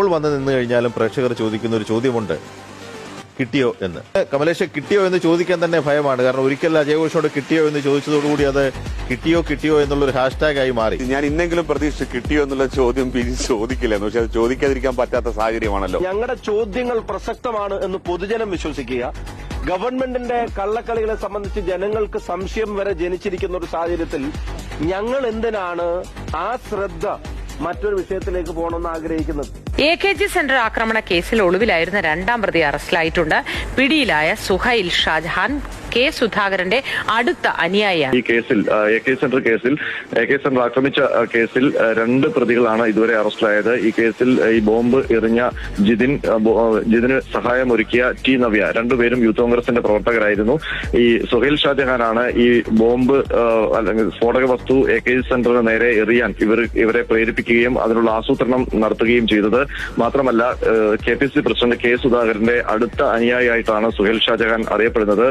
എപ്പോൾ വന്ന് നിന്ന് കഴിഞ്ഞാലും പ്രേക്ഷകർ ചോദിക്കുന്ന ഒരു ചോദ്യമുണ്ട്. കിട്ടിയോ എന്ന്. കമലേഷ് കിട്ടിയോ എന്ന് ചോദിക്കാൻ തന്നെ ഭയമാണ്. കാരണം ഒരിക്കൽ അജയ് ഘോഷോട് കിട്ടിയോ എന്ന് ചോദിച്ചതോടുകൂടി അത് കിട്ടിയോ കിട്ടിയോ എന്നുള്ളൊരു ഹാഷ്ടാഗ് ആയി മാറി. ഞാൻ ഇന്നെങ്കിലും പ്രതീക്ഷിച്ച് കിട്ടിയോ എന്നുള്ള ചോദ്യം പിന്നെ ചോദിക്കില്ലെന്ന് പക്ഷെ അത് ചോദിക്കാതിരിക്കാൻ പറ്റാത്ത സാഹചര്യമാണല്ലോ. ഞങ്ങളുടെ ചോദ്യങ്ങൾ പ്രസക്തമാണ് എന്ന് പൊതുജനം വിശ്വസിക്കുക. ഗവൺമെന്റിന്റെ കള്ളക്കളികളെ സംബന്ധിച്ച് ജനങ്ങൾക്ക് സംശയം വരെ ജനിച്ചിരിക്കുന്ന ഒരു സാഹചര്യത്തിൽ ഞങ്ങൾ എന്തിനാണ് ആ ശ്രദ്ധ മറ്റൊരു വിഷയത്തിലേക്ക് പോകണമെന്ന് ആഗ്രഹിക്കുന്നത്. എ കെ ജി സെന്റർ ആക്രമണ കേസിൽ ഒളിവിലായിരുന്ന രണ്ടാം പ്രതി അറസ്റ്റിലായിട്ടുണ്ട്. പിടിയിലായ സുഹൈൽ ഷാജഹാൻ കെ സുധാകരന്റെ അടുത്ത അനുയായിയാണ്. ഈ കേസിൽ എ കെ സെന്റർ കേസിൽ എ കെ സെന്റർ ആക്രമിച്ച കേസിൽ രണ്ട് പ്രതികളാണ് ഇതുവരെ അറസ്റ്റിലായത്. ഈ കേസിൽ ഈ ബോംബ് എറിഞ്ഞ ജിതിൻ ജിതിന് സഹായമൊരുക്കിയ ടി നവ്യ. രണ്ടുപേരും യൂത്ത് കോൺഗ്രസിന്റെ പ്രവർത്തകരായിരുന്നു. ഈ സുഹേൽ ഷാജഹാനാണ് ഈ ബോംബ് അല്ലെങ്കിൽ സ്ഫോടക വസ്തു എ കെ സെന്ററിന് നേരെ എറിയാൻ ഇവർ ഇവരെ പ്രേരിപ്പിക്കുകയും അതിനുള്ള ആസൂത്രണം നടത്തുകയും ചെയ്തത്. മാത്രമല്ല K P C president K സുധാകരന്റെ അടുത്ത അനുയായിയായിട്ടാണ് സുഹേൽ ഷാജഹാൻ അറിയപ്പെടുന്നത്.